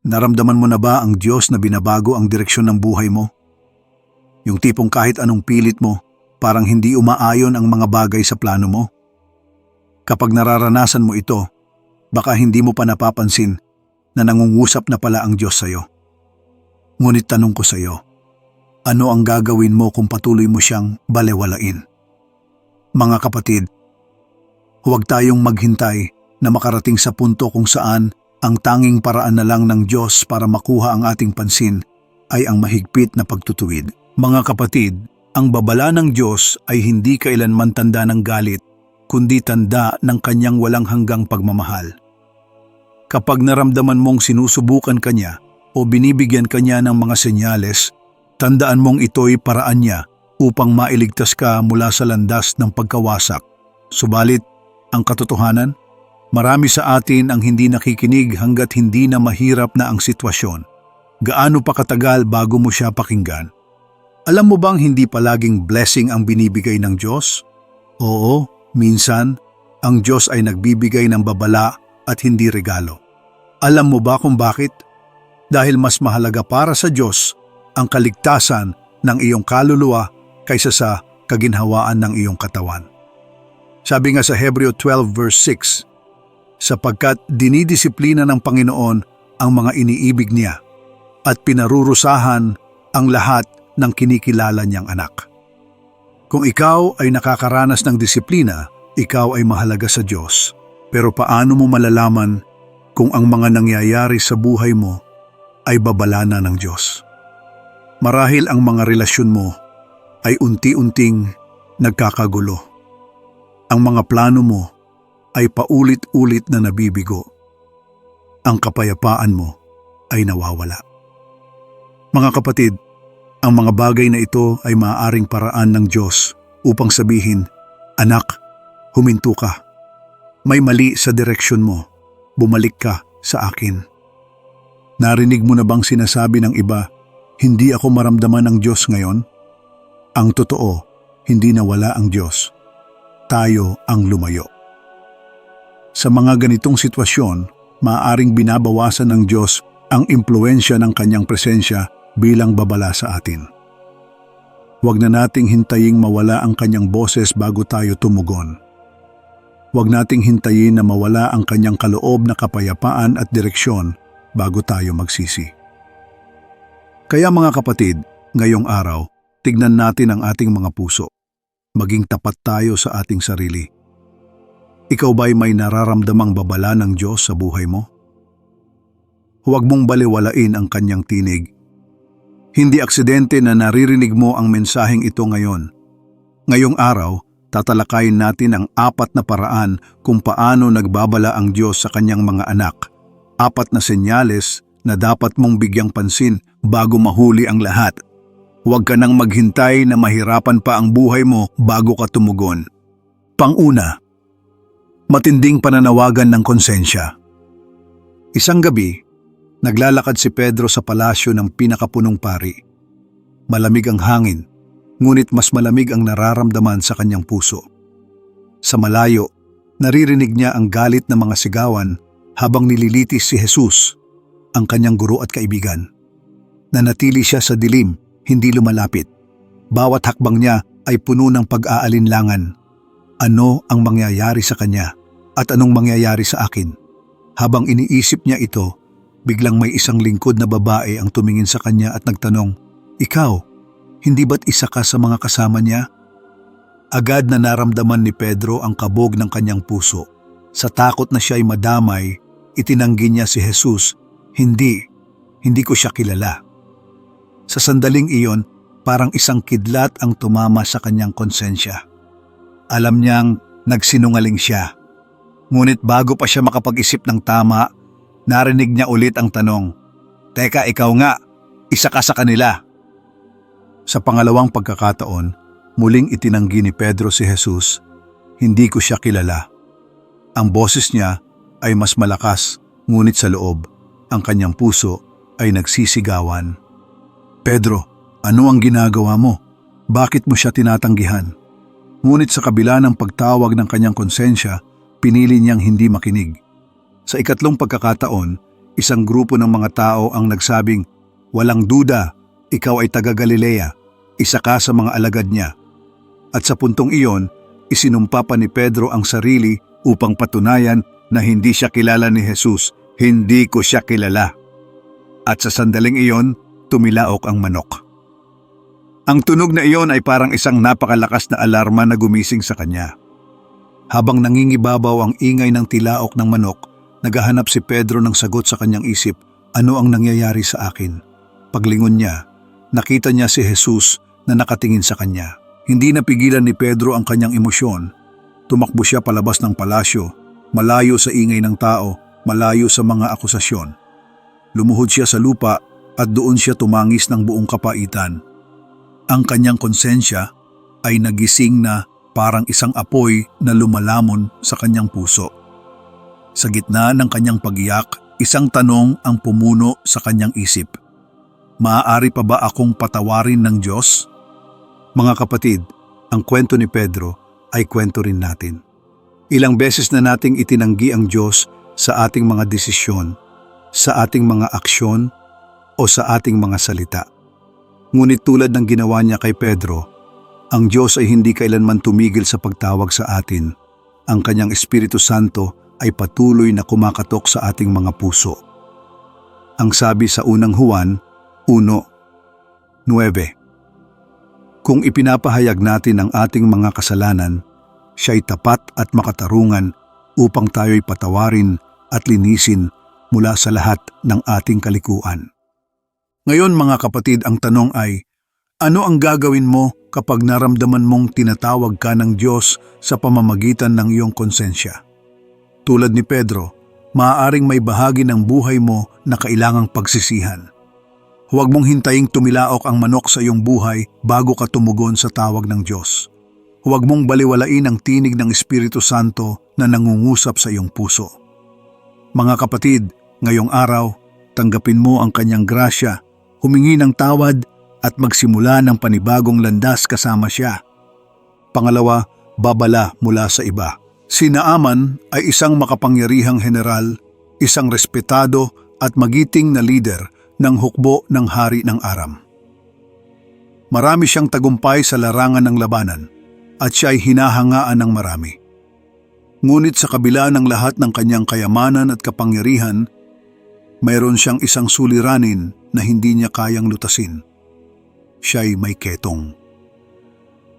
Naramdaman mo na ba ang Diyos na binabago ang direksyon ng buhay mo? Yung tipong kahit anong pilit mo, parang hindi umaayon ang mga bagay sa plano mo. Kapag nararanasan mo ito, baka hindi mo pa napapansin na nangungusap na pala ang Diyos sa'yo. Ngunit tanong ko sa'yo, ano ang gagawin mo kung patuloy mo siyang balewalain? Mga kapatid, huwag tayong maghintay na makarating sa punto kung saan ang tanging paraan na lang ng Diyos para makuha ang ating pansin ay ang mahigpit na pagtutuwid. Mga kapatid, ang babala ng Diyos ay hindi kailanman tanda ng galit, kundi tanda ng kanyang walang hanggang pagmamahal. Kapag naramdaman mong sinusubukan kanya o binibigyan kanya ng mga senyales, tandaan mong ito'y paraan niya upang mailigtas ka mula sa landas ng pagkawasak. Subalit, ang katotohanan, marami sa atin ang hindi nakikinig hanggat hindi na mahirap na ang sitwasyon. Gaano pa katagal bago mo siya pakinggan? Alam mo bang hindi palaging blessing ang binibigay ng Diyos? Oo, minsan, ang Diyos ay nagbibigay ng babala at hindi regalo. Alam mo ba kung bakit? Dahil mas mahalaga para sa Diyos ang kaligtasan ng iyong kaluluwa kaysa sa kaginhawaan ng iyong katawan. Sabi nga sa Hebreo 12 verse 6, sapagkat dinidisiplina ng Panginoon ang mga iniibig niya at pinarurusahan ang lahat ng kinikilala niyang anak. Kung ikaw ay nakakaranas ng disiplina, ikaw ay mahalaga sa Diyos. Pero paano mo malalaman kung ang mga nangyayari sa buhay mo ay babala na ng Diyos? Marahil ang mga relasyon mo ay unti-unting nagkakagulo. Ang mga plano mo ay paulit-ulit na nabibigo. Ang kapayapaan mo ay nawawala. Mga kapatid, ang mga bagay na ito ay maaaring paraan ng Diyos upang sabihin, Anak, huminto ka. May mali sa direksyon mo. Bumalik ka sa akin. Narinig mo na bang sinasabi ng iba, hindi ako maramdaman ng Diyos ngayon? Ang totoo, hindi nawala ang Diyos. Tayo ang lumayo. Sa mga ganitong sitwasyon, maaaring binabawasan ng Diyos ang impluensya ng kanyang presensya bilang babala sa atin. Huwag na nating hintaying mawala ang kanyang boses bago tayo tumugon. Huwag nating hintayin na mawala ang kanyang kaloob na kapayapaan at direksyon bago tayo magsisi. Kaya mga kapatid, ngayong araw, tignan natin ang ating mga puso. Maging tapat tayo sa ating sarili. Ikaw ba'y may nararamdamang babala ng Diyos sa buhay mo? Huwag mong baliwalain ang kanyang tinig. Hindi aksidente na naririnig mo ang mensaheng ito ngayon. Ngayong araw, tatalakayin natin ang apat na paraan kung paano nagbabala ang Diyos sa kanyang mga anak. Apat na senyales na dapat mong bigyang pansin bago mahuli ang lahat. Huwag ka nang maghintay na mahirapan pa ang buhay mo bago ka tumugon. Panguna, matinding pananawagan ng konsensya. Isang gabi, naglalakad si Pedro sa palasyo ng pinakapunong pari. Malamig ang hangin, ngunit mas malamig ang nararamdaman sa kanyang puso. Sa malayo, naririnig niya ang galit ng mga sigawan habang nililitis si Jesus, ang kanyang guro at kaibigan. Nanatili siya sa dilim, hindi lumalapit. Bawat hakbang niya ay puno ng pag-aalinlangan. Ano ang mangyayari sa kanya at anong mangyayari sa akin? Habang iniisip niya ito, biglang may isang lingkod na babae ang tumingin sa kanya at nagtanong, Ikaw, hindi ba't isa ka sa mga kasama niya? Agad na naramdaman ni Pedro ang kabog ng kanyang puso. Sa takot na siya ay madamay, itinanggi niya si Jesus, Hindi, hindi ko siya kilala. Sa sandaling iyon, parang isang kidlat ang tumama sa kanyang konsensya. Alam niyang nagsinungaling siya. Ngunit bago pa siya makapag-isip ng tama, narinig niya ulit ang tanong, Teka, ikaw nga, isa ka sa kanila. Sa pangalawang pagkakataon, muling itinanggi ni Pedro si Jesus, Hindi ko siya kilala. Ang boses niya ay mas malakas, ngunit sa loob, ang kanyang puso ay nagsisigawan. Pedro, ano ang ginagawa mo? Bakit mo siya tinatanggihan? Ngunit sa kabila ng pagtawag ng kanyang konsensya, pinili niyang hindi makinig. Sa ikatlong pagkakataon, isang grupo ng mga tao ang nagsabing, Walang duda, ikaw ay taga Galilea, isa ka sa mga alagad niya. At sa puntong iyon, isinumpa pa ni Pedro ang sarili upang patunayan na hindi siya kilala ni Jesus, hindi ko siya kilala. At sa sandaling iyon, tumilaok ang manok. Ang tunog na iyon ay parang isang napakalakas na alarma na gumising sa kanya. Habang nangingibabaw ang ingay ng tilaok ng manok, naghahanap si Pedro ng sagot sa kanyang isip, ano ang nangyayari sa akin? Paglingon niya, nakita niya si Jesus na nakatingin sa kanya. Hindi napigilan ni Pedro ang kanyang emosyon. Tumakbo siya palabas ng palasyo, malayo sa ingay ng tao, malayo sa mga akusasyon. Lumuhod siya sa lupa at doon siya tumangis ng buong kapaitan. Ang kanyang konsensya ay nagising na parang isang apoy na lumalamon sa kanyang puso. Sa gitna ng kanyang pagiyak, isang tanong ang pumuno sa kanyang isip. Maaari pa ba akong patawarin ng Diyos? Mga kapatid, ang kwento ni Pedro ay kwento rin natin. Ilang beses na nating itinanggi ang Diyos sa ating mga desisyon, sa ating mga aksyon, o sa ating mga salita. Ngunit tulad ng ginawa niya kay Pedro, ang Diyos ay hindi kailanman tumigil sa pagtawag sa atin. Ang kanyang Espiritu Santo ay patuloy na kumakatok sa ating mga puso. Ang sabi sa unang Juan 1.9 Kung ipinapahayag natin ang ating mga kasalanan, siya'y tapat at makatarungan upang tayo'y patawarin at linisin mula sa lahat ng ating kalikuan. Ngayon mga kapatid, ang tanong ay, ano ang gagawin mo kapag naramdaman mong tinatawag ka ng Diyos sa pamamagitan ng iyong konsensya? Tulad ni Pedro, maaaring may bahagi ng buhay mo na kailangang pagsisihan. Huwag mong hintaying tumilaok ang manok sa iyong buhay bago ka tumugon sa tawag ng Diyos. Huwag mong baliwalain ang tinig ng Espiritu Santo na nangungusap sa iyong puso. Mga kapatid, ngayong araw, tanggapin mo ang kanyang grasya, humingi ng tawad at magsimula ng panibagong landas kasama siya. Pangalawa, babala mula sa iba. Si Naaman ay isang makapangyarihang general, isang respetado at magiting na leader ng hukbo ng hari ng Aram. Marami siyang tagumpay sa larangan ng labanan at siya ay hinahangaan ng marami. Ngunit sa kabila ng lahat ng kanyang kayamanan at kapangyarihan, mayroon siyang isang suliranin na hindi niya kayang lutasin. Siya'y may ketong.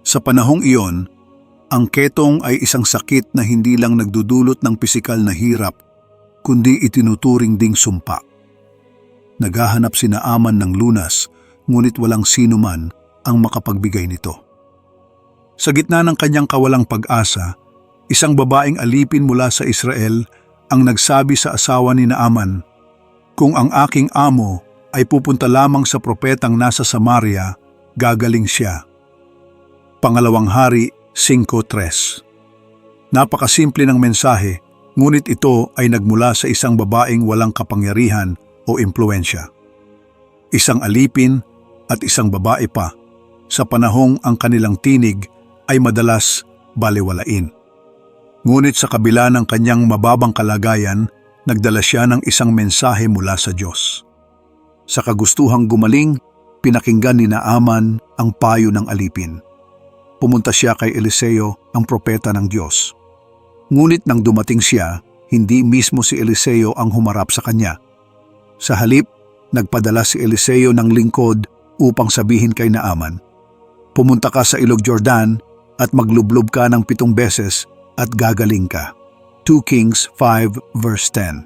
Sa panahong iyon, ang ketong ay isang sakit na hindi lang nagdudulot ng pisikal na hirap, kundi itinuturing ding sumpa. Naghahanap si Naaman ng lunas, ngunit walang sino man ang makapagbigay nito. Sa gitna ng kanyang kawalang pag-asa, isang babaeng alipin mula sa Israel ang nagsabi sa asawa ni Naaman, Kung ang aking amo ay pupunta lamang sa propetang nasa Samaria, gagaling siya. Pangalawang Hari 5.3 Napakasimple ng mensahe, ngunit ito ay nagmula sa isang babaeng walang kapangyarihan o impluensya. Isang alipin at isang babae pa sa panahong ang kanilang tinig ay madalas baliwalain. Ngunit sa kabila ng kanyang mababang kalagayan, nagdala siya ng isang mensahe mula sa Diyos. Sa kagustuhang gumaling, pinakinggan ni Naaman ang payo ng alipin. Pumunta siya kay Eliseo, ang propeta ng Diyos. Ngunit nang dumating siya, hindi mismo si Eliseo ang humarap sa kanya, sa halip, nagpadala si Eliseo ng lingkod upang sabihin kay Naaman, Pumunta ka sa ilog Jordan at maglublob ka ng pitong beses at gagaling ka. 2 Kings 5 verse 10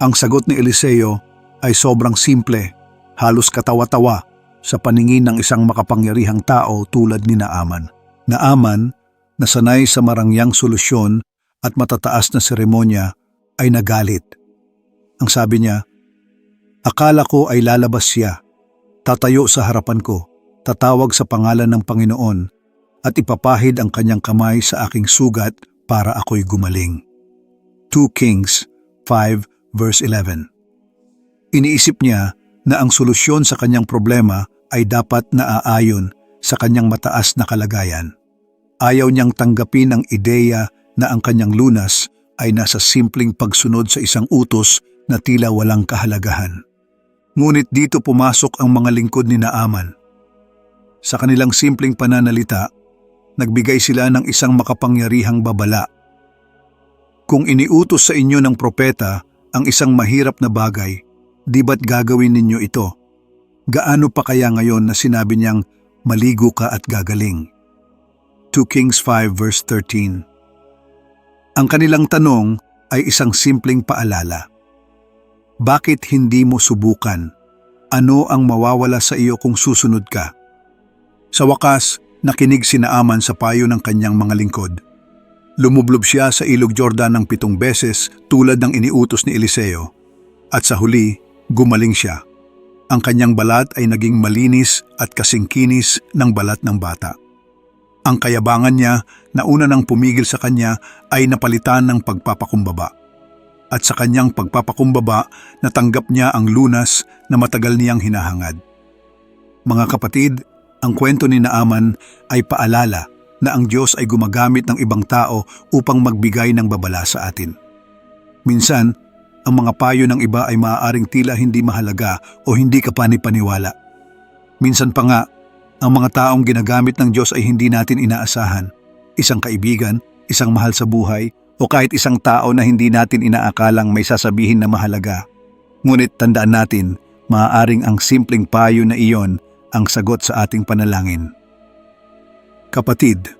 Ang sagot ni Eliseo ay sobrang simple, halos katawa-tawa sa paningin ng isang makapangyarihang tao tulad ni Naaman. Naaman, na sanay sa marangyang solusyon at matataas na seremonya, ay nagalit. Ang sabi niya, Akala ko ay lalabas siya, tatayo sa harapan ko, tatawag sa pangalan ng Panginoon at ipapahid ang kanyang kamay sa aking sugat para ako'y gumaling. 2 Kings 5 verse 11 Iniisip niya na ang solusyon sa kanyang problema ay dapat naaayon sa kanyang mataas na kalagayan. Ayaw niyang tanggapin ang ideya na ang kanyang lunas ay nasa simpleng pagsunod sa isang utos na tila walang kahalagahan. Ngunit dito pumasok ang mga lingkod ni Naaman. Sa kanilang simpleng pananalita, nagbigay sila ng isang makapangyarihang babala. Kung iniutos sa inyo ng propeta ang isang mahirap na bagay, di ba't gagawin ninyo ito? Gaano pa kaya ngayon na sinabi niyang maligo ka at gagaling? 2 Kings 5 verse 13 Ang kanilang tanong ay isang simpleng paalala. Bakit hindi mo subukan? Ano ang mawawala sa iyo kung susunod ka? Sa wakas, nakinig si Naaman sa payo ng kanyang mga lingkod. Lumublob siya sa ilog Jordan ng pitong beses tulad ng iniutos ni Eliseo. At sa huli, gumaling siya. Ang kanyang balat ay naging malinis at kasingkinis ng balat ng bata. Ang kayabangan niya na una nang pumigil sa kanya ay napalitan ng pagpapakumbaba. At sa kanyang pagpapakumbaba, natanggap niya ang lunas na matagal niyang hinahangad. Mga kapatid, ang kwento ni Naaman ay paalala na ang Diyos ay gumagamit ng ibang tao upang magbigay ng babala sa atin. Minsan, ang mga payo ng iba ay maaaring tila hindi mahalaga o hindi kapanipaniwala. Minsan pa nga, ang mga taong ginagamit ng Diyos ay hindi natin inaasahan. Isang kaibigan, isang mahal sa buhay, o kahit isang tao na hindi natin inaakalang may sasabihin na mahalaga. Ngunit tandaan natin, maaaring ang simpleng payo na iyon ang sagot sa ating panalangin. Kapatid,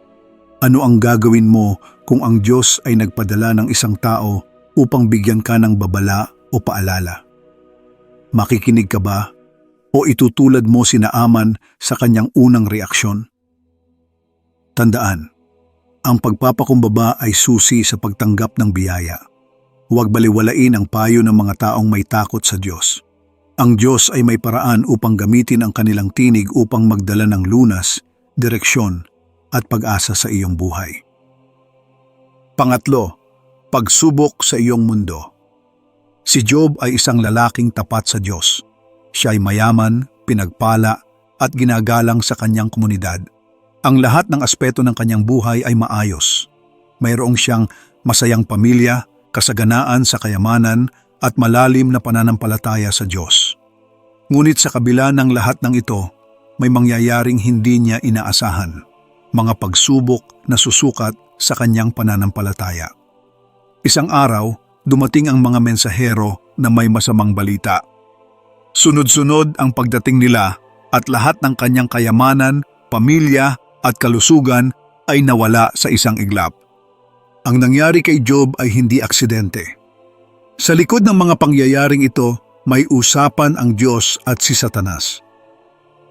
ano ang gagawin mo kung ang Diyos ay nagpadala ng isang tao upang bigyan ka ng babala o paalala? Makikinig ka ba o itutulad mo si Naaman sa kanyang unang reaksyon? Tandaan, ang pagpapakumbaba ay susi sa pagtanggap ng biyaya. Huwag baliwalain ang payo ng mga taong may takot sa Diyos. Ang Diyos ay may paraan upang gamitin ang kanilang tinig upang magdala ng lunas, direksyon, at pag-asa sa iyong buhay. Pangatlo, pagsubok sa iyong mundo. Si Job ay isang lalaking tapat sa Diyos. Siya ay mayaman, pinagpala, at ginagalang sa kanyang komunidad. Ang lahat ng aspeto ng kanyang buhay ay maayos. Mayroong siyang masayang pamilya, kasaganaan sa kayamanan at malalim na pananampalataya sa Diyos. Ngunit sa kabila ng lahat ng ito, may mangyayaring hindi niya inaasahan. Mga pagsubok na susukat sa kanyang pananampalataya. Isang araw, dumating ang mga mensahero na may masamang balita. Sunod-sunod ang pagdating nila at lahat ng kanyang kayamanan, pamilya at kalusugan ay nawala sa isang iglap. Ang nangyari kay Job ay hindi aksidente. Sa likod ng mga pangyayaring ito, may usapan ang Diyos at si Satanas.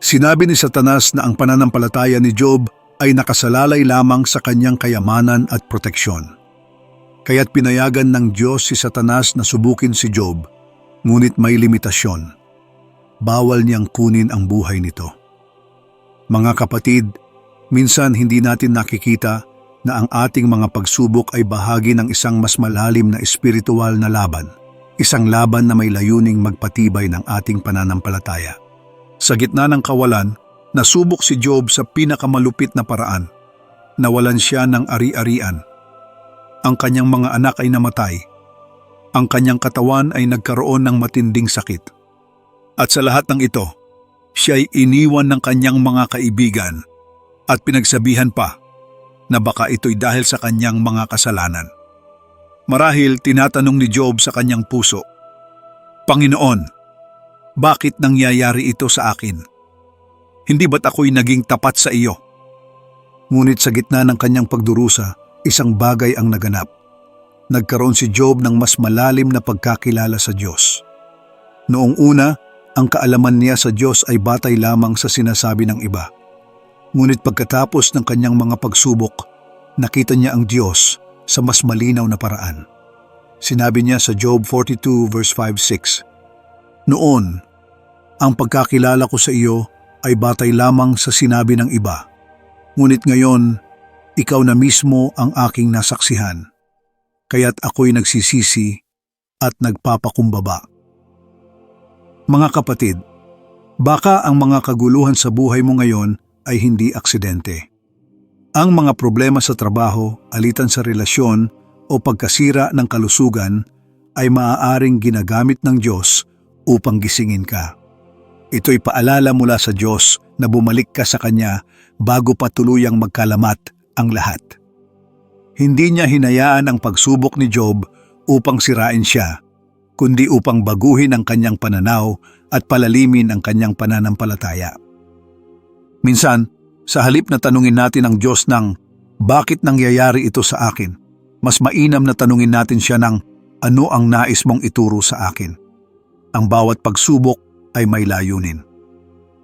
Sinabi ni Satanas na ang pananampalataya ni Job ay nakasalalay lamang sa kanyang kayamanan at proteksyon. Kaya't pinayagan ng Diyos si Satanas na subukin si Job, ngunit may limitasyon. Bawal niyang kunin ang buhay nito. Mga kapatid, Minsan hindi natin nakikita na ang ating mga pagsubok ay bahagi ng isang mas malalim na espiritual na laban. Isang laban na may layuning magpatibay ng ating pananampalataya. Sa gitna ng kawalan, nasubok si Job sa pinakamalupit na paraan. Nawalan siya ng ari-arian. Ang kanyang mga anak ay namatay. Ang kanyang katawan ay nagkaroon ng matinding sakit. At sa lahat ng ito, siya ay iniwan ng kanyang mga kaibigan at pinagsabihan pa na baka ito'y dahil sa kanyang mga kasalanan. Marahil tinatanong ni Job sa kanyang puso, Panginoon, bakit nangyayari ito sa akin? Hindi ba't ako'y naging tapat sa iyo? Ngunit sa gitna ng kanyang pagdurusa, isang bagay ang naganap. Nagkaroon si Job ng mas malalim na pagkakilala sa Diyos. Noong una, ang kaalaman niya sa Diyos ay batay lamang sa sinasabi ng iba – Ngunit pagkatapos ng kanyang mga pagsubok, nakita niya ang Diyos sa mas malinaw na paraan. Sinabi niya sa Job 42 verse 5-6, Noon, ang pagkakilala ko sa iyo ay batay lamang sa sinabi ng iba. Ngunit ngayon, ikaw na mismo ang aking nasaksihan. Kaya't ako'y nagsisisi at nagpapakumbaba. Mga kapatid, baka ang mga kaguluhan sa buhay mo ngayon ay hindi aksidente. Ang mga problema sa trabaho, alitan sa relasyon o pagkasira ng kalusugan ay maaaring ginagamit ng Diyos upang gisingin ka. Ito'y paalala mula sa Diyos na bumalik ka sa Kanya bago pa tuluyang magkalamat ang lahat. Hindi niya hinayaan ang pagsubok ni Job upang sirain siya, kundi upang baguhin ang kanyang pananaw at palalimin ang kanyang pananampalataya. Minsan, sa halip na tanungin natin ang Diyos ng bakit nangyayari ito sa akin, mas mainam na tanungin natin siya ng ano ang nais mong ituro sa akin. Ang bawat pagsubok ay may layunin.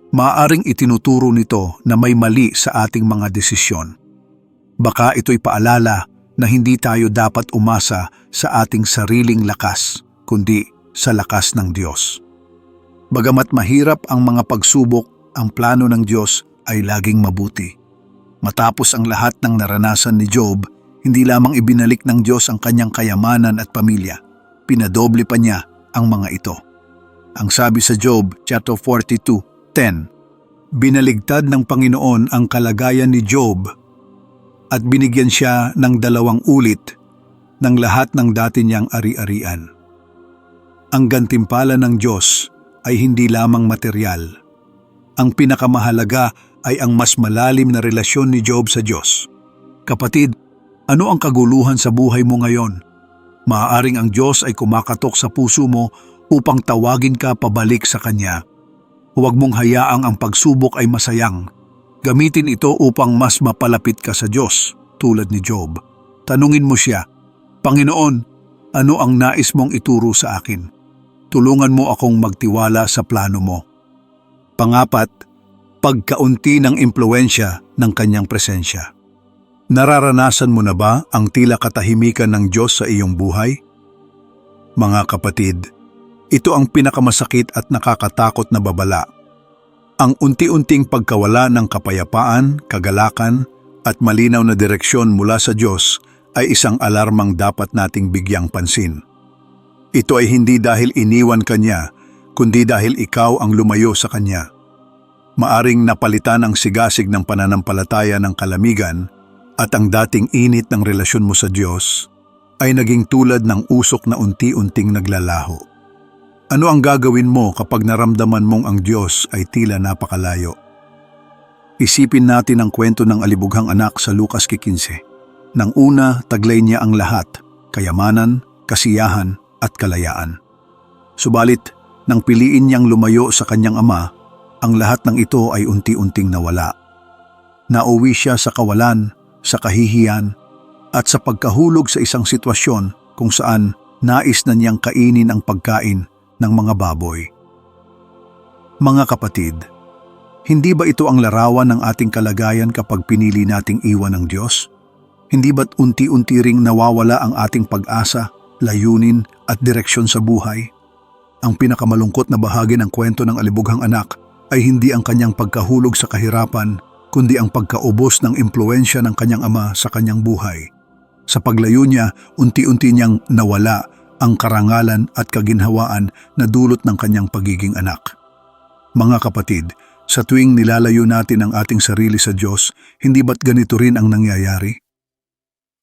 Maaring itinuturo nito na may mali sa ating mga desisyon. Baka ito'y paalala na hindi tayo dapat umasa sa ating sariling lakas, kundi sa lakas ng Diyos. Bagamat mahirap ang mga pagsubok, ang plano ng Diyos ay laging mabuti. Matapos ang lahat ng naranasan ni Job, hindi lamang ibinalik ng Diyos ang kanyang kayamanan at pamilya, pinadoble pa niya ang mga ito. Ang sabi sa Job, chapter 42:10, Binaligtad ng Panginoon ang kalagayan ni Job at binigyan siya ng dalawang ulit ng lahat ng dati niyang ari-arian. Ang gantimpala ng Diyos ay hindi lamang material. Ang pinakamahalaga ay ang mas malalim na relasyon ni Job sa Diyos. Kapatid, ano ang kaguluhan sa buhay mo ngayon? Maaaring ang Diyos ay kumakatok sa puso mo upang tawagin ka pabalik sa Kanya. Huwag mong hayaang ang pagsubok ay masayang. Gamitin ito upang mas mapalapit ka sa Diyos, tulad ni Job. Tanungin mo siya, Panginoon, ano ang nais mong ituro sa akin? Tulungan mo akong magtiwala sa plano mo. Pangapat, pagkaunti ng impluensya ng kanyang presensya. Nararanasan mo na ba ang tila katahimikan ng Diyos sa iyong buhay? Mga kapatid, ito ang pinakamasakit at nakakatakot na babala. Ang unti-unting pagkawala ng kapayapaan, kagalakan at malinaw na direksyon mula sa Diyos ay isang alarmang dapat nating bigyang pansin. Ito ay hindi dahil iniwan Kanya, kundi dahil ikaw ang lumayo sa Kanya. Maaring napalitan ang sigasig ng pananampalataya ng kalamigan at ang dating init ng relasyon mo sa Diyos ay naging tulad ng usok na unti-unting naglalaho. Ano ang gagawin mo kapag naramdaman mong ang Diyos ay tila napakalayo? Isipin natin ang kwento ng alibughang anak sa Lukas 15. Nang una, taglay niya ang lahat, kayamanan, kasiyahan at kalayaan. Subalit, nang piliin niyang lumayo sa kanyang ama, ang lahat ng ito ay unti-unting nawala. Nauwi siya sa kawalan, sa kahihiyan, at sa pagkahulog sa isang sitwasyon kung saan nais na niyang kainin ang pagkain ng mga baboy. Mga kapatid, hindi ba ito ang larawan ng ating kalagayan kapag pinili nating iwan ng Diyos? Hindi ba't unti-unti ring nawawala ang ating pag-asa, layunin at direksyon sa buhay? Ang pinakamalungkot na bahagi ng kwento ng alibughang anak ay hindi ang kanyang pagkahulog sa kahirapan, kundi ang pagkaubos ng impluensya ng kanyang ama sa kanyang buhay. Sa paglayo niya, unti-unti niyang nawala ang karangalan at kaginhawaan na dulot ng kanyang pagiging anak. Mga kapatid, sa tuwing nilalayo natin ang ating sarili sa Diyos, hindi ba't ganito rin ang nangyayari?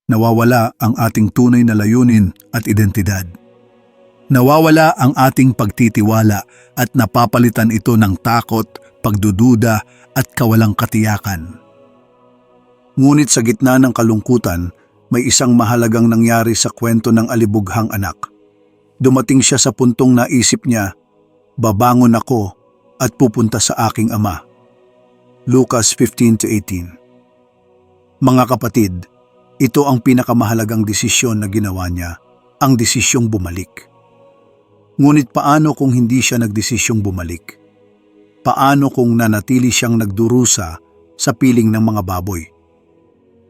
Nawawala ang ating tunay na layunin at identidad. Nawawala ang ating pagtitiwala at napapalitan ito ng takot, pagdududa at kawalang katiyakan. Ngunit sa gitna ng kalungkutan, may isang mahalagang nangyari sa kwento ng alibughang anak. Dumating siya sa puntong naisip niya, babangon ako at pupunta sa aking ama. Lucas 15-18 Mga kapatid, ito ang pinakamahalagang desisyon na ginawa niya, ang desisyong bumalik. Ngunit paano kung hindi siya nagdesisyong bumalik? Paano kung nanatili siyang nagdurusa sa piling ng mga baboy?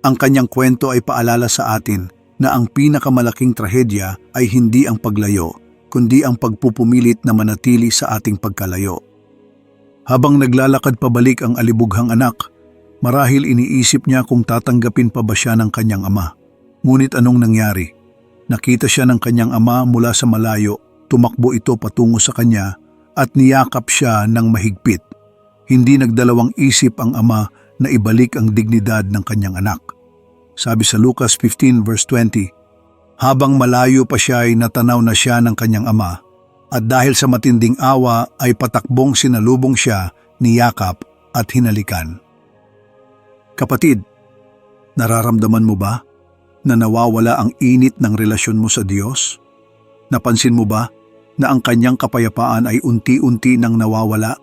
Ang kanyang kwento ay paalala sa atin na ang pinakamalaking trahedya ay hindi ang paglayo, kundi ang pagpupumilit na manatili sa ating pagkalayo. Habang naglalakad pabalik ang alibughang anak, marahil iniisip niya kung tatanggapin pa ba siya ng kanyang ama. Ngunit anong nangyari? Nakita siya ng kanyang ama mula sa malayo, tumakbo ito patungo sa kanya at niyakap siya ng mahigpit. Hindi nagdalawang isip ang ama na ibalik ang dignidad ng kanyang anak. Sabi sa Lucas 15 verse 20, Habang malayo pa siya ay natanaw na siya ng kanyang ama at dahil sa matinding awa ay patakbong sinalubong siya ni Yakap at hinalikan. Kapatid, nararamdaman mo ba na nawawala ang init ng relasyon mo sa Diyos? Napansin mo ba na ang kanyang kapayapaan ay unti-unti nang nawawala?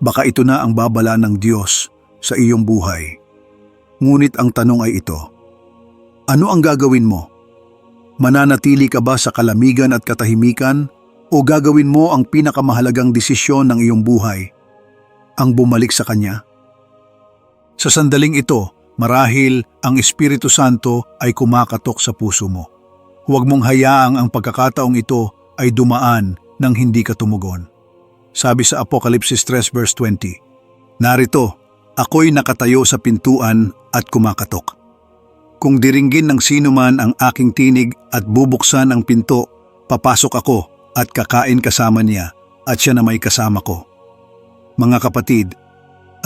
Baka ito na ang babala ng Diyos sa iyong buhay. Ngunit ang tanong ay ito, ano ang gagawin mo? Mananatili ka ba sa kalamigan at katahimikan o gagawin mo ang pinakamahalagang desisyon ng iyong buhay, ang bumalik sa Kanya? Sa sandaling ito, marahil ang Espiritu Santo ay kumakatok sa puso mo. Huwag mong hayaang ang pagkakataong ito ay dumaan nang hindi ka tumugon. Sabi sa Apokalipsis 3 verse 20, Narito, ako'y nakatayo sa pintuan at kumakatok. Kung diringgin ng sino man ang aking tinig at bubuksan ang pinto, papasok ako at kakain kasama niya at siya na may kasama ko. Mga kapatid,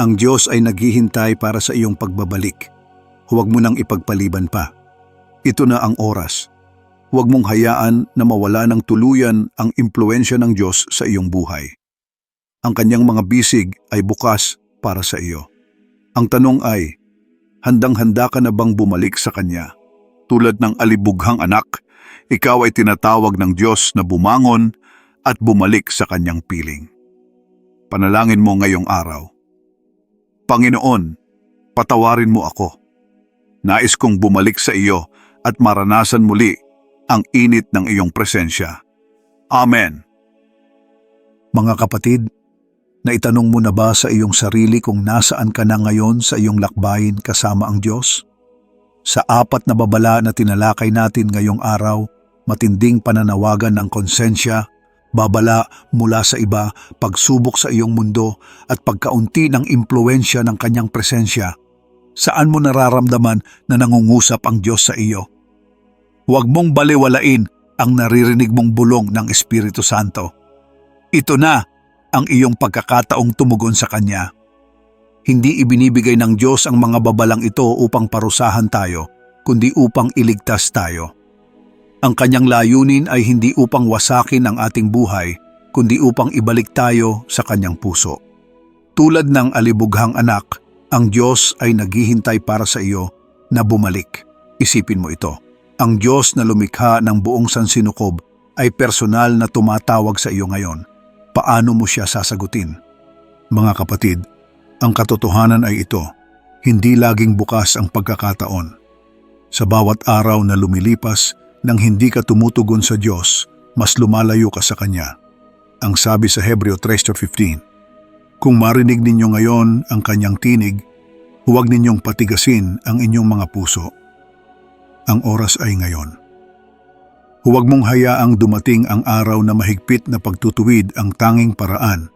ang Diyos ay naghihintay para sa iyong pagbabalik. Huwag mo nang ipagpaliban pa. Ito na ang oras. Huwag mong hayaan na mawala ng tuluyan ang impluensya ng Diyos sa iyong buhay. Ang kanyang mga bisig ay bukas para sa iyo. Ang tanong ay, handang-handa ka na bang bumalik sa Kanya? Tulad ng alibughang anak, ikaw ay tinatawag ng Diyos na bumangon at bumalik sa Kanyang piling. Panalangin mo ngayong araw. Panginoon, patawarin mo ako. Nais kong bumalik sa iyo at maranasan muli ang init ng iyong presensya. Amen. Mga kapatid, Naitanong mo na ba sa iyong sarili kung nasaan ka na ngayon sa iyong lakbayin kasama ang Diyos? Sa apat na babala na tinalakay natin ngayong araw, matinding pananawagan ng konsensya, babala mula sa iba, pagsubok sa iyong mundo at pagkaunti ng impluensya ng kanyang presensya, saan mo nararamdaman na nangungusap ang Diyos sa iyo? Huwag mong baliwalain ang naririnig mong bulong ng Espiritu Santo. Ito na ang iyong pagkakataong tumugon sa Kanya. Hindi ibinibigay ng Diyos ang mga babalang ito upang parusahan tayo, kundi upang iligtas tayo. Ang kanyang layunin ay hindi upang wasakin ang ating buhay, kundi upang ibalik tayo sa kanyang puso. Tulad ng alibughang anak, ang Diyos ay naghihintay para sa iyo na bumalik. Isipin mo ito. Ang Diyos na lumikha ng buong sansinukob ay personal na tumatawag sa iyo ngayon paano mo siya sasagutin. Mga kapatid, ang katotohanan ay ito, hindi laging bukas ang pagkakataon. Sa bawat araw na lumilipas nang hindi ka tumutugon sa Diyos, mas lumalayo ka sa Kanya. Ang sabi sa Hebreo 3.15, Kung marinig ninyo ngayon ang Kanyang tinig, huwag ninyong patigasin ang inyong mga puso. Ang oras ay ngayon. Huwag mong hayaang dumating ang araw na mahigpit na pagtutuwid ang tanging paraan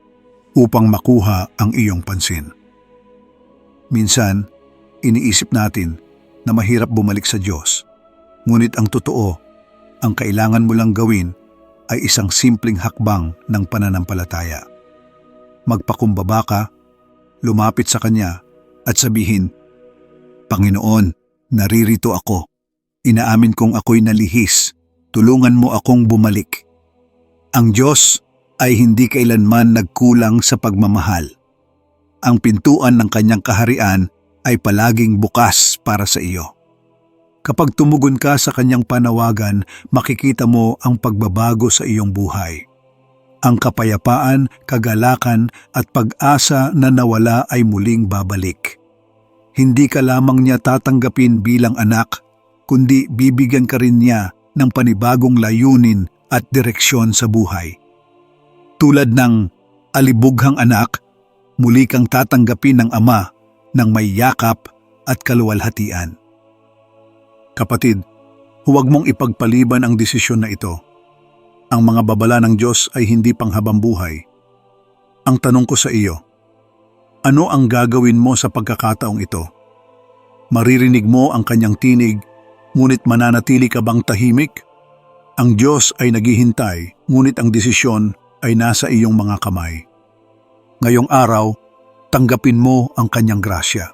upang makuha ang iyong pansin. Minsan, iniisip natin na mahirap bumalik sa Diyos. Ngunit ang totoo, ang kailangan mo lang gawin ay isang simpleng hakbang ng pananampalataya. Magpakumbaba ka, lumapit sa Kanya at sabihin, Panginoon, naririto ako. Inaamin kong ako'y nalihis tulungan mo akong bumalik. Ang Diyos ay hindi kailanman nagkulang sa pagmamahal. Ang pintuan ng kanyang kaharian ay palaging bukas para sa iyo. Kapag tumugon ka sa kanyang panawagan, makikita mo ang pagbabago sa iyong buhay. Ang kapayapaan, kagalakan at pag-asa na nawala ay muling babalik. Hindi ka lamang niya tatanggapin bilang anak, kundi bibigyan ka rin niya ng panibagong layunin at direksyon sa buhay. Tulad ng alibughang anak, muli kang tatanggapin ng ama ng may yakap at kaluwalhatian. Kapatid, huwag mong ipagpaliban ang desisyon na ito. Ang mga babala ng Diyos ay hindi panghabang buhay. Ang tanong ko sa iyo, ano ang gagawin mo sa pagkakataong ito? Maririnig mo ang kanyang tinig Ngunit mananatili ka bang tahimik? Ang Diyos ay naghihintay, ngunit ang desisyon ay nasa iyong mga kamay. Ngayong araw, tanggapin mo ang kanyang grasya.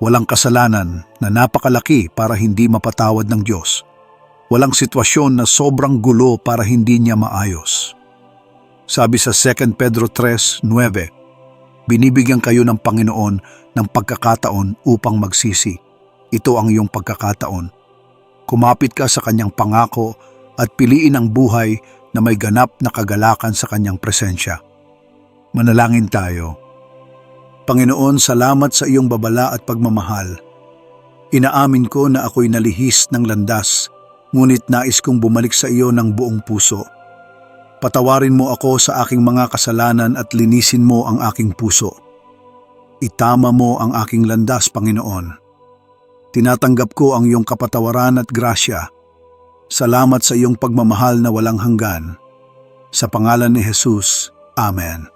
Walang kasalanan na napakalaki para hindi mapatawad ng Diyos. Walang sitwasyon na sobrang gulo para hindi niya maayos. Sabi sa 2 Pedro 3.9, Binibigyan kayo ng Panginoon ng pagkakataon upang magsisi. Ito ang iyong pagkakataon. Kumapit ka sa kanyang pangako at piliin ang buhay na may ganap na kagalakan sa kanyang presensya. Manalangin tayo. Panginoon, salamat sa iyong babala at pagmamahal. Inaamin ko na ako'y nalihis ng landas, ngunit nais kong bumalik sa iyo ng buong puso. Patawarin mo ako sa aking mga kasalanan at linisin mo ang aking puso. Itama mo ang aking landas, Panginoon. Tinatanggap ko ang iyong kapatawaran at grasya. Salamat sa iyong pagmamahal na walang hanggan. Sa pangalan ni Jesus, Amen.